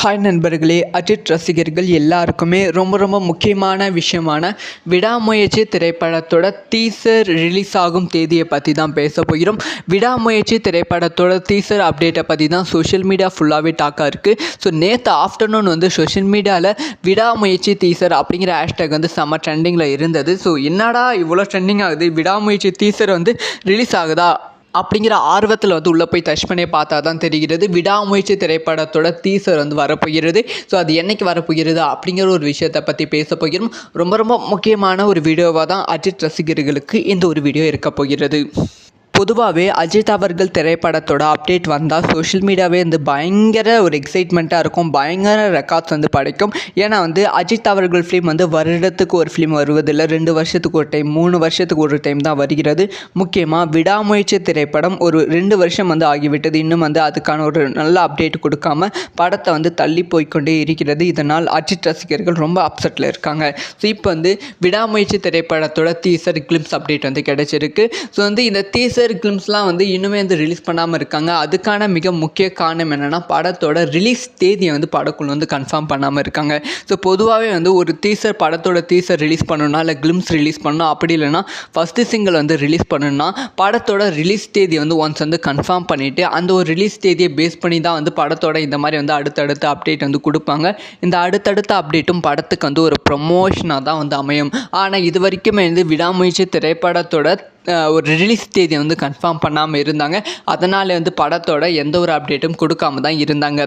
Hi நண்பர்களே அஜித் ரசிகர்கள் எல்லாருக்குமே ரொம்ப ரொம்ப முக்கியமான விஷயமான விடாமுயற்சி திரைப்படத்தோட டீசர் ரிலீஸ் ஆகும் தேதியை பற்றி தான் பேச போகிறோம். விடாமுயற்சி திரைப்படத்தோட டீசர் அப்டேட்டை பற்றி தான் சோஷியல் மீடியா ஃபுல்லாகவே டாக்காக இருக்குது ஸோ நேற்று ஆஃப்டர்நூன் வந்து சோஷியல் மீடியாவில் விடாமுயற்சி டீசர் அப்படிங்கிற ஹேஷ்டேக் வந்து செம்ம ட்ரெண்டிங்கில் இருந்தது. ஸோ என்னடா இவ்வளோ ட்ரெண்டிங் ஆகுது? விடாமுயற்சி டீசர் வந்து ரிலீஸ் ஆகுதா? அப்படிங்கிற ஆர்வத்தில் வந்து உள்ளே போய் டச் பண்ணி பார்த்தா தான் தெரிகிறது. விடாமுயற்சி திரைப்படத்தோட டீசர் வந்து வரப்போகிறது. ஸோ அது என்னைக்கு வரப்போகிறது அப்படிங்கிற ஒரு விஷயத்தை பற்றி பேச போகிறோம். ரொம்ப ரொம்ப முக்கியமான ஒரு வீடியோவாக தான் அஜித் ரசிகர்களுக்கு இந்த ஒரு வீடியோ இருக்க போகிறது. பொதுவாகவே அஜித் அவர்கள் திரைப்படத்தோட அப்டேட் வந்தால் சோஷியல் மீடியாவே வந்து பயங்கர ஒரு எக்ஸைட்மெண்ட்டாக இருக்கும். பயங்கர ரெக்கார்ட்ஸ் வந்து படைக்கும். ஏன்னா வந்து அஜித் அவர்கள் ஃபிலிம் வந்து வருடத்துக்கு ஒரு ஃபிலிம் வருவதில்லை. ரெண்டு வருஷத்துக்கு ஒரு டைம் மூணு வருஷத்துக்கு ஒரு டைம் தான் வருகிறது. முக்கியமாக விடாமுயற்சி திரைப்படம் ஒரு ரெண்டு வருஷம் வந்து ஆகிவிட்டது. இன்னும் வந்து அதுக்கான ஒரு நல்ல அப்டேட் கொடுக்காம படத்தை வந்து தள்ளி போய்க்கொண்டே இருக்கிறது. இதனால் அஜித் ரசிகர்கள் ரொம்ப அப்செட்டில் இருக்காங்க. ஸோ இப்போ வந்து விடாமுயற்சி திரைப்படத்தோட தீசர் கிளிம்ஸ் அப்டேட் வந்து கிடைச்சிருக்கு. ஸோ வந்து இந்த தீசர் டீசர் கிளிம்ஸ்லாம் வந்து இன்னுமே வந்து ரிலீஸ் பண்ணாமல் இருக்காங்க. அதுக்கான மிக முக்கிய காரணம் என்னென்னா படத்தோட ரிலீஸ் தேதியை வந்து படக்குழு வந்து கன்ஃபார்ம் பண்ணாமல் இருக்காங்க. ஸோ பொதுவாகவே வந்து ஒரு டீசர் படத்தோட டீசர் ரிலீஸ் பண்ணணும்னா இல்லை கிளிம்ஸ் ரிலீஸ் பண்ணணும் அப்படி இல்லைன்னா ஃபஸ்ட்டு சிங்கிள் வந்து ரிலீஸ் பண்ணணும்னா படத்தோட ரிலீஸ் தேதி வந்து ஒன்ஸ் வந்து கன்ஃபார்ம் பண்ணிவிட்டு அந்த ஒரு ரிலீஸ் தேதியை பேஸ் பண்ணி தான் வந்து படத்தோட இந்த மாதிரி வந்து அடுத்தடுத்த அப்டேட் வந்து கொடுப்பாங்க. இந்த அடுத்தடுத்த அப்டேட்டும் படத்துக்கு வந்து ஒரு ப்ரொமோஷனாக தான் வந்து அமையும். ஆனால் இது வரைக்குமே வந்து விடாமுயற்சி திரைப்படத்தோட ஒரு ரிலீஸ் தேதியை வந்து கன்ஃபார்ம் பண்ணாமல் இருந்தாங்க. அதனால் வந்து படத்தோட எந்த ஒரு அப்டேட்டும் கொடுக்காம தான் இருந்தாங்க.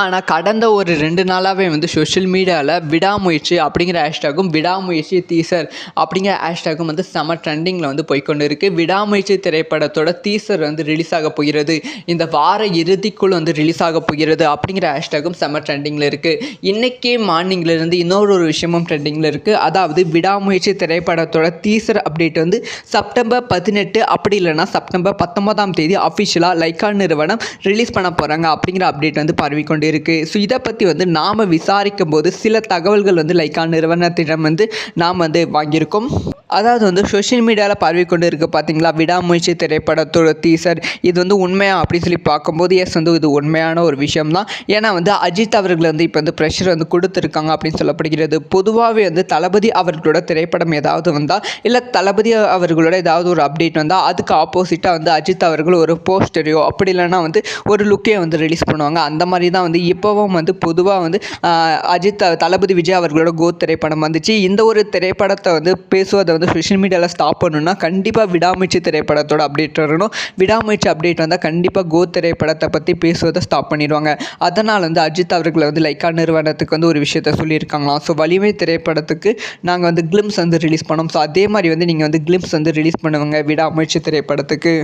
ஆனால் கடந்த ஒரு ரெண்டு நாளாகவே வந்து சோஷியல் மீடியாவில் விடாமுயற்சி அப்படிங்கிற ஹேஷ்டாகும் விடாமுயற்சி டீசர் அப்படிங்கிற ஹேஷ்டாகும் வந்து செம ட்ரெண்டிங்கில் வந்து போய்க்கொண்டு இருக்குது விடாமுயற்சி திரைப்படத்தோட டீசர் வந்து ரிலீஸ் ஆக போகிறது. இந்த வார இறுதிக்குள் வந்து ரிலீஸ் ஆக போகிறது அப்படிங்கிற ஹேஷ்டாகும் செம ட்ரெண்டிங்கில் இருக்குது இன்றைக்கே மார்னிங்லேருந்து இன்னொரு ஒரு விஷயமும் ட்ரெண்டிங்கில் இருக்குது அதாவது விடாமுயற்சி திரைப்படத்தோட டீசர் அப்டேட் வந்து செப்டம்பர் பதினெட்டு அப்படி இல்லைன்னா செப்டம்பர் பத்தொன்பதாம் தேதி அஃபிஷியலாக லைக்கா நிறுவனம் ரிலீஸ் பண்ண போகிறாங்க அப்படிங்கிற அப்டேட் வந்து பரவி கொண்டு இருக்குது ஸோ இதை பற்றி வந்து நாம் விசாரிக்கும் போது சில தகவல்கள் வந்து லைக்கா நிறுவனத்திடம் வந்து நாம் வந்து வாங்கியிருக்கோம். அதாவது வந்து சோஷியல் மீடியாவில் பரவி கொண்டு இருக்குது பார்த்தீங்களா விடாமுயற்சி திரைப்படத்தோட டீசர் இது வந்து உண்மையா அப்படின்னு சொல்லி பார்க்கும்போது எஸ் வந்து இது உண்மையான ஒரு விஷயம் தான் ஏன்னா வந்து அஜித் அவர்கள் வந்து இப்போ வந்து ப்ரெஷர் வந்து கொடுத்துருக்காங்க அப்படின்னு சொல்லப்படுகிறது. பொதுவாகவே வந்து தளபதி அவர்களோட திரைப்படம் ஏதாவது வந்தால் இல்லை தளபதி அவர்களோட ஏதாவது ஒரு அப்டேட் வந்தால் அதுக்கு ஆப்போசிட்டாக வந்து அஜித் அவர்கள் ஒரு போஸ்டரையோ அப்படி இல்லைன்னா வந்து ஒரு லுக்கே வந்து ரிலீஸ் பண்ணுவாங்க. அந்த மாதிரி தான் வந்து இப்போவும் வந்து பொதுவாக வந்து அஜித் தளபதி விஜய் அவர்களோட கோ திரைப்படம் வந்துச்சு. இந்த ஒரு திரைப்படத்தை வந்து பேசுவதை வந்து சோஷியல் மீடியாவில் ஸ்டாப் பண்ணணும்னா கண்டிப்பாக விடாமுயற்சி திரைப்படத்தோட அப்டேட் வரணும். விடாமுயற்சி அப்டேட் வந்தால் கண்டிப்பாக கோ திரைப்படத்தை பற்றி பேசுவதை ஸ்டாப் பண்ணிடுவாங்க. அதனால் வந்து அஜித் அவர்களை வந்து லைக்கா நிறுவனத்துக்கு வந்து ஒரு விஷயத்த சொல்லியிருக்காங்களாம். ஸோ வலிமை திரைப்படத்துக்கு நாங்கள் வந்து கிளிம்ஸ் வந்து ரிலீஸ் பண்ணோம். ஸோ அதே மாதிரி வந்து நீங்கள் வந்து கிளிம்ஸ் வந்து ரிலீஸ் பண்ணுவாங்க விடாமுயற்சி திரைப்படத்துக்கு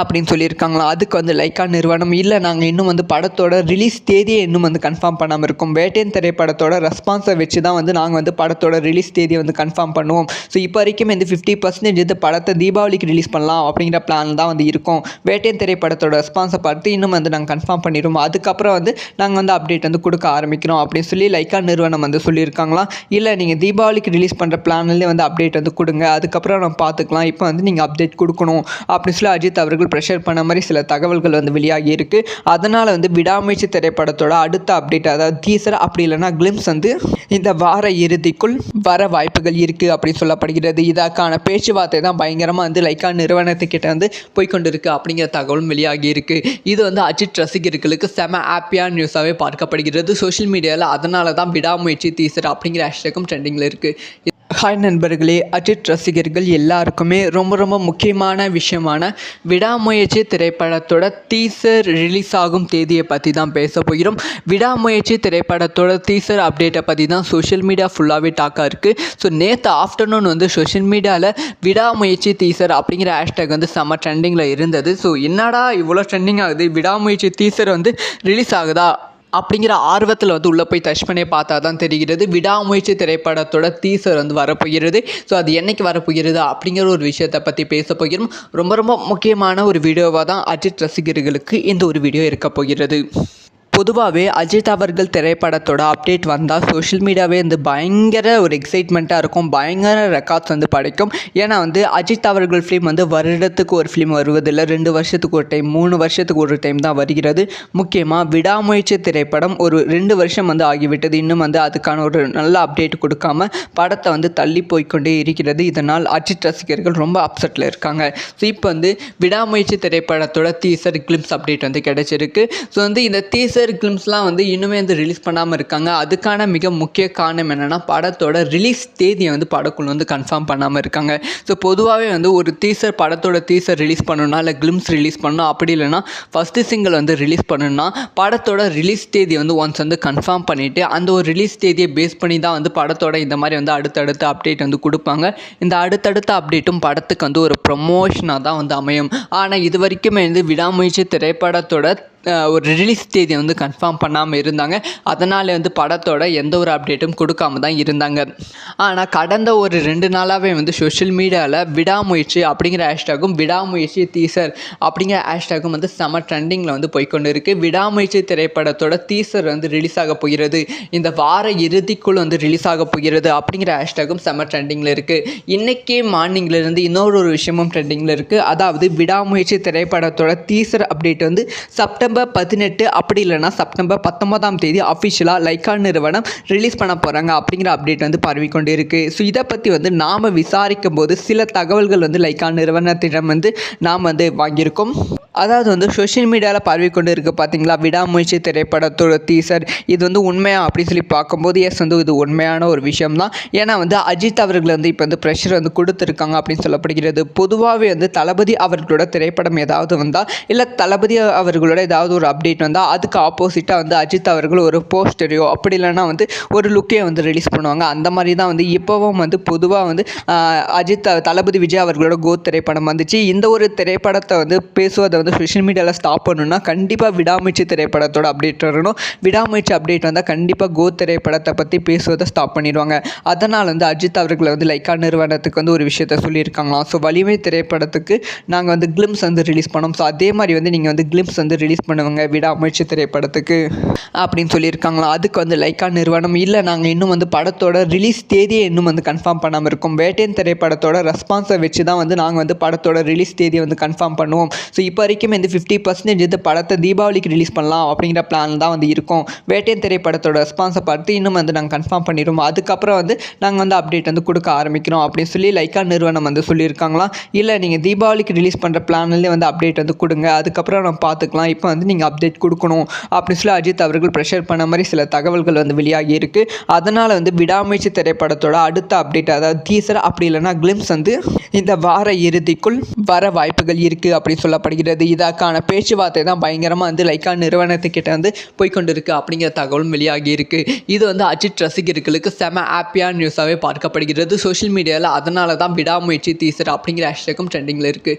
அப்படின்னு சொல்லியிருக்காங்களாம். அதுக்கு வந்து லைக்கா நிறுவனம் இல்லை நாங்கள் இன்னும் வந்து படத்தோட ரிலீஸ் தேதியை இன்னும் வந்து கன்ஃபார்ம் பண்ணாமல் இருக்கோம். வேட்டையன் திரைப்படத்தோட ரெஸ்பான்ஸை வச்சு தான் வந்து நாங்கள் வந்து படத்தோட ரிலீஸ் தேதியை வந்து கன்ஃபார்ம் பண்ணுவோம். ஸோ இப்போ வரைக்கும் இந்த ஃபிஃப்டி பர்சன்டேஜ் இந்த படத்தை தீபாவளிக்கு ரிலீஸ் பண்ணலாம் அப்படிங்கிற பிளான் தான் வந்து இருக்கும். வேட்டையன் திரைப்படத்தோட ரெஸ்பான்ஸை பார்த்து இன்னும் வந்து நாங்கள் கன்ஃபார்ம் பண்ணிடுவோம். அதுக்கப்புறம் வந்து நாங்கள் வந்து அப்டேட் வந்து கொடுக்க ஆரம்பிக்கிறோம் அப்படின்னு சொல்லி லைக்கா நிறுவனம் வந்து சொல்லியிருக்காங்களாம். இல்லை நீங்கள் தீபாவளிக்கு ரிலீஸ் பண்ணுற பிளான்லேயே வந்து அப்டேட் வந்து கொடுங்க. அதுக்கப்புறம் நம்ம பார்த்துக்கலாம். இப்போ வந்து நீங்கள் அப்டேட் கொடுக்கணும் அப்படின்னு சொல்லி அஜித் அவர்கள் ப்ரெஷர் பண்ண மாதிரி சில தகவல்கள் வந்து வெளியாகி இருக்கு. அதனால் வந்து விடாமுயற்சி திரைப்படத்தோட அடுத்த அப்டேட் அதாவது டீசர் அப்படி இல்லைன்னா கிளிம்ஸ் வந்து இந்த வார இறுதிக்குள் வர வாய்ப்புகள் இருக்குது அப்படின்னு சொல்லப்படுகிறது. இதற்கான பேச்சுவார்த்தை தான் பயங்கரமாக வந்து லைக்கா நிறுவனத்துக்கிட்ட வந்து போய்கொண்டிருக்கு இருக்கு அப்படிங்கிற தகவலும் வெளியாகி இருக்கு இது வந்து அஜித் ரசிகர்களுக்கு செம ஹாப்பியான நியூஸாகவே பார்க்கப்படுகிறது. சோஷியல் மீடியாவில் அதனால தான் விடாமுயற்சி தீசர் அப்படிங்கிற ஹேஷ்டேக்கும் ட்ரெண்டிங்கில் இருக்குது ஹாய் நண்பர்களே அஜித் ரசிகர்கள் எல்லாருக்குமே ரொம்ப ரொம்ப முக்கியமான விஷயமான விடாமுயற்சி திரைப்படத்தோட டீசர் ரிலீஸ் ஆகும் தேதியை பற்றி தான் பேச போகிறோம். விடாமுயற்சி திரைப்படத்தோட டீசர் அப்டேட்டை பற்றி தான் சோஷியல் மீடியா ஃபுல்லாகவே டாக்காக இருக்குது ஸோ நேற்று ஆஃப்டர்நூன் வந்து சோஷியல் மீடியாவில் விடாமுயற்சி டீசர் அப்படிங்கிற ஹேஷ்டேக் வந்து செம்ம ட்ரெண்டிங்கில் இருந்தது. ஸோ என்னடா இவ்வளோ ட்ரெண்டிங் ஆகுது? விடாமுயற்சி டீசர் வந்து ரிலீஸ் ஆகுதா? அப்படிங்கிற ஆர்வத்தில் வந்து உள்ளே போய் டச் பண்ணி பார்த்தா தான் தெரிகிறது. விடாமுயற்சி திரைப்படத்தோட டீசர் வந்து வரப்போகிறது. ஸோ அது என்னைக்கு வரப்போகிறது அப்படிங்கிற ஒரு விஷயத்தை பற்றி பேச போகிறோம். ரொம்ப ரொம்ப முக்கியமான ஒரு வீடியோவாக தான் அஜித் ரசிகர்களுக்கு இந்த ஒரு வீடியோ இருக்க போகிறது. பொதுவாகவே அஜித் அவர்கள் திரைப்படத்தோட அப்டேட் வந்தால் சோஷியல் மீடியாவே வந்து பயங்கர ஒரு எக்ஸைட்மெண்ட்டாக இருக்கும். பயங்கர ரெக்கார்ட்ஸ் வந்து படைக்கும். ஏன்னா வந்து அஜித் அவர்கள் ஃபிலிம் வந்து வருடத்துக்கு ஒரு ஃபிலிம் வருவதில்லை. ரெண்டு வருஷத்துக்கு ஒரு டைம் மூணு வருஷத்துக்கு ஒரு டைம் தான் வருகிறது. முக்கியமாக விடாமுயற்சி திரைப்படம் ஒரு ரெண்டு வருஷம் வந்து ஆகிவிட்டது. இன்னும் வந்து அதுக்கான ஒரு நல்ல அப்டேட் கொடுக்காம படத்தை வந்து தள்ளி போய்க்கொண்டே இருக்கிறது. இதனால் அஜித் ரசிகர்கள் ரொம்ப அப்செட்டில் இருக்காங்க. ஸோ இப்போ வந்து விடாமுயற்சி திரைப்படத்தோட தீசர் கிளிம்ஸ் அப்டேட் வந்து கிடைச்சிருக்கு. ஸோ வந்து இந்த தீசர் டீசர் கிளிம்ஸ்லாம் வந்து இன்னுமே வந்து ரிலீஸ் பண்ணாமல் இருக்காங்க. அதுக்கான மிக முக்கிய காரணம் என்னென்னா படத்தோட ரிலீஸ் தேதியை வந்து படக்குழு வந்து கன்ஃபார்ம் பண்ணாமல் இருக்காங்க. ஸோ பொதுவாகவே வந்து ஒரு டீசர் படத்தோட டீசர் ரிலீஸ் பண்ணணும்னா இல்லை கிளிம்ஸ் ரிலீஸ் பண்ணணும் அப்படி இல்லைன்னா ஃபஸ்ட்டு சிங்கிள் வந்து ரிலீஸ் பண்ணணும்னா படத்தோட ரிலீஸ் தேதி வந்து ஒன்ஸ் வந்து கன்ஃபார்ம் பண்ணிவிட்டு அந்த ஒரு ரிலீஸ் தேதியை பேஸ் பண்ணி தான் வந்து படத்தோட இந்த மாதிரி வந்து அடுத்தடுத்த அப்டேட் வந்து கொடுப்பாங்க. இந்த அடுத்தடுத்த அப்டேட்டும் படத்துக்கு வந்து ஒரு ப்ரொமோஷனாக தான் வந்து அமையும். ஆனால் இது வரைக்குமே வந்து விடாமுயற்சி திரைப்படத்தோட ஒரு ரிலீஸ் தேதியை வந்து கன்ஃபார்ம் பண்ணாமல் இருந்தாங்க. அதனால் வந்து படத்தோட எந்த ஒரு அப்டேட்டும் கொடுக்காம தான் இருந்தாங்க. ஆனால் கடந்த ஒரு ரெண்டு நாளாகவே வந்து சோஷியல் மீடியாவில் விடாமுயற்சி அப்படிங்கிற ஹேஷ்டாகும் விடாமுயற்சி டீசர் அப்படிங்கிற ஹேஷ்டாகும் வந்து செம ட்ரெண்டிங்கில் வந்து போய்க்கொண்டு இருக்குது விடாமுயற்சி திரைப்படத்தோட டீசர் வந்து ரிலீஸ் ஆக போகிறது. இந்த வார இறுதிக்குள் வந்து ரிலீஸ் ஆக போகிறது அப்படிங்கிற ஹேஷ்டாகும் செம ட்ரெண்டிங்கில் இருக்குது இன்றைக்கே மார்னிங்லேருந்து இன்னொரு ஒரு விஷயமும் ட்ரெண்டிங்கில் இருக்குது அதாவது விடாமுயற்சி திரைப்படத்தோட டீசர் அப்டேட் வந்து செப்டம்பர் பதினெட்டு அப்படி இல்லைன்னா செப்டம்பர் பத்தொன்பதாம் தேதி அஃபிஷியலாக லைக்கா நிறுவனம் ரிலீஸ் பண்ண போகிறாங்க அப்படிங்கிற அப்டேட் வந்து பரவிக்கொண்டு இருக்குது ஸோ இதை பற்றி வந்து நாம் விசாரிக்கும் போது சில தகவல்கள் வந்து லைக்கா நிறுவனத்திடம் வந்து நாம் வந்து வாங்கியிருக்கோம். அதாவது வந்து சோஷியல் மீடியாவில் பரவிக்கொண்டு இருக்குது பார்த்தீங்களா விடாமுயற்சி திரைப்படத்தோட டீசர் இது வந்து உண்மையா அப்படின்னு சொல்லி பார்க்கும்போது எஸ் வந்து இது உண்மையான ஒரு விஷயம் தான் ஏன்னா வந்து அஜித் அவர்கள் வந்து இப்போ வந்து ப்ரெஷர் வந்து கொடுத்துருக்காங்க அப்படின்னு சொல்லப்படுகிறது. பொதுவாகவே வந்து தளபதி அவர்களோட திரைப்படம் ஏதாவது வந்தால் இல்லை தளபதி அவர்களோட ஏதாவது ஒரு அப்டேட் வந்தால் அதுக்கு ஆப்போசிட்டாக வந்து அஜித் அவர்கள் ஒரு போஸ்டரையோ அப்படி இல்லைனா வந்து ஒரு லுக்கே வந்து ரிலீஸ் பண்ணுவாங்க. அந்த மாதிரி தான் வந்து இப்போவும் வந்து பொதுவாக வந்து அஜித் தளபதி விஜய் அவர்களோட கோத் திரைப்படம் வந்துச்சு. இந்த ஒரு திரைப்படத்தை வந்து பேசுவதை வந்து சோஷியல் மீடியாவில் ஸ்டாப் பண்ணணும்னா கண்டிப்பாக விடாமுயற்சி திரைப்படத்தோட அப்டேட் வரணும். விடாமுயற்சி அப்டேட் வந்தால் கண்டிப்பாக கோத் திரைப்படத்தை பற்றி பேசுவதை ஸ்டாப் பண்ணிடுவாங்க. அதனால் வந்து அஜித் அவர்களை வந்து லைக்கா நிறுவனத்துக்கு வந்து ஒரு விஷயத்த சொல்லியிருக்காங்களாம். ஸோ வலிமை திரைப்படத்துக்கு நாங்கள் வந்து கிளிம்ஸ் வந்து ரிலீஸ் பண்ணோம். ஸோ அதே மாதிரி வந்து நீங்கள் வந்து கிளிம்ஸ் வந்து ரிலீஸ் பண்ணுவாங்க விடாமுயற்சி திரைப்படத்துக்கு அப்படின்னு சொல்லியிருக்காங்களாம் அதுக்கு வந்து லைக்கா நிறுவனம் இல்லை. நாங்கள் இன்னும் வந்து படத்தோட ரிலீஸ் தேதியை இன்னும் வந்து கன்ஃபார்ம் பண்ணாமல் இருக்கோம். வேட்டையன் திரைப்படத்தோட ரெஸ்பான்ஸை வச்சு தான் வந்து நாங்கள் வந்து படத்தோட ரிலீஸ் தேதியை வந்து கன்ஃபார்ம் பண்ணுவோம். ஸோ இப்போ வரைக்கும் இந்த ஃபிஃப்டி பர்சன்டேஜ் வந்து படத்தை தீபாவளிக்கு ரிலீஸ் பண்ணலாம் அப்படிங்கிற பிளான் தான் வந்து இருக்கும். வேட்டையன் திரைப்படத்தோட ரெஸ்பான்ஸை பார்த்து இன்னும் வந்து நாங்கள் கன்ஃபார்ம் பண்ணிடுவோம் அதுக்கப்புறம் வந்து நாங்கள் வந்து அப்டேட் வந்து கொடுக்க ஆரம்பிக்கிறோம் அப்படின்னு சொல்லி லைக்கா நிறுவனம் வந்து சொல்லியிருக்காங்களாம் இல்லை நீங்கள் தீபாவளிக்கு ரிலீஸ் பண்ணுற பிளான்லேயே வந்து அப்டேட் வந்து கொடுங்க. அதுக்கப்புறம் நம்ம பார்த்துக்கலாம். இப்போ வந்து நீங்கள் அப்டேட் கொடுக்கணும். அப்படின்னு சொல்லி அஜித் அவர்கள் ப்ரெஷர் பண்ண மாதிரி சில தகவல்கள் வந்து வெளியாகி இருக்கு. அதனால் வந்து விடாமுயற்சி திரைப்படத்தோட அடுத்த அப்டேட் அதாவது டீசர் அப்படி இல்லைன்னா கிளிம்ஸ் வந்து இந்த வார இறுதிக்குள் வர வாய்ப்புகள் இருக்குது அப்படின்னு சொல்லப்படுகிறது. இதற்கான பேச்சுவார்த்தை தான் பயங்கரமாக வந்து லைக்கா நிறுவனத்துக்கிட்ட வந்து போய்கொண்டிருக்கு அப்படிங்கிற தகவலும் வெளியாகி இருக்கு. இது வந்து அஜித் ரசிகர்களுக்கு செம ஹாப்பியான நியூஸாகவே பார்க்கப்படுகிறது. சோஷியல் மீடியாவில் அதனால தான் விடாமுயற்சி டீசர் அப்படிங்கிற ஹேஷ்டேக்கும் ட்ரெண்டிங்கில் இருக்குது